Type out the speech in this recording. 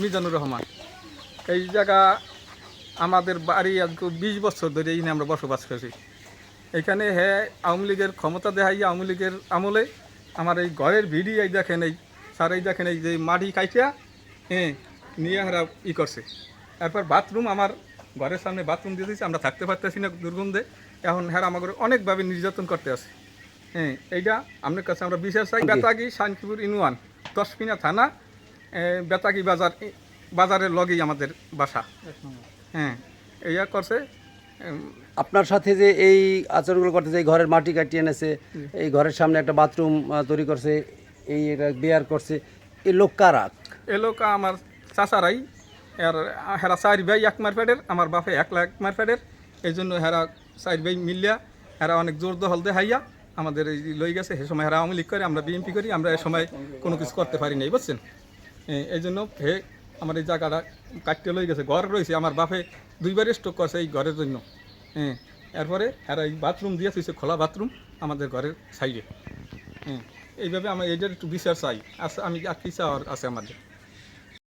মিজানুর রহমান। এই জায়গা আমাদের বাড়ি আজ বিশ বছর ধরে এই আমরা বসবাস করি। এখানে হ্যাঁ আওয়ামী লীগের ক্ষমতা দেখাই আওয়ামী লীগের আমলে আমার এই ঘরের ভিড়ি এই দেখেন এই স্যার এই দেখেন এই যে মাটি কাইটিয়া হ্যাঁ নিয়ে হারা ই করছে। তারপর বাথরুম আমার ঘরের সামনে বাথরুম দিয়ে দিয়েছে, আমরা থাকতে পারতেছি না দুর্গন্ধে। এখন হ্যাঁ আমাদের অনেকভাবে নির্যাতন করতে আছে। হ্যাঁ এইটা আপনার কাছে আমরা বিশেষ চাই। বেতাগি শান্তিপুর ইউনিয়ন দশপিনা থানা এ, বেতাগি বাজার বাজারের লগেই আমাদের বাসা। হ্যাঁ এইয়া করছে আপনার সাথে যে এই আচরণগুলো করতেছে এই ঘরের মাটি কাটিয়ে এনেছে এই ঘরের সামনে একটা বাথরুম তৈরি করছে এই এটা বেয়ার করছে এই লোক কারা? এ লোক আমার চাচারাই এর হেরা চার ভাই এক মারপেটের আমার বাপে এক লাখ মারপেটের এই জন্য হেরা চার ভাই মিলিয়া হেরা অনেক জোর দহল দেখাইয়া আমাদের এই লই গেছে সে সময় হেরা আওয়ামী লীগ করে আমরা বিএনপি করি আমরা এ সময় কোনো কিছু করতে পারি নাই বুঝছেন? এই জন্য ফে আমার এই জায়গাটা কাটতে লই গেছে। ঘর রয়েছে, আমার বাপে দুইবার স্ট্রোক করছে এই ঘরের জন্য। হ্যাঁ এরপরে আর এই বাথরুম দিয়ে থুইছে খোলা বাথরুম আমাদের ঘরের সাইডে হ্যাঁ এইভাবে আমরা এইটার একটু বিচার চাই। আছে আমি আর কি চাওয়ার আছে আমাদের?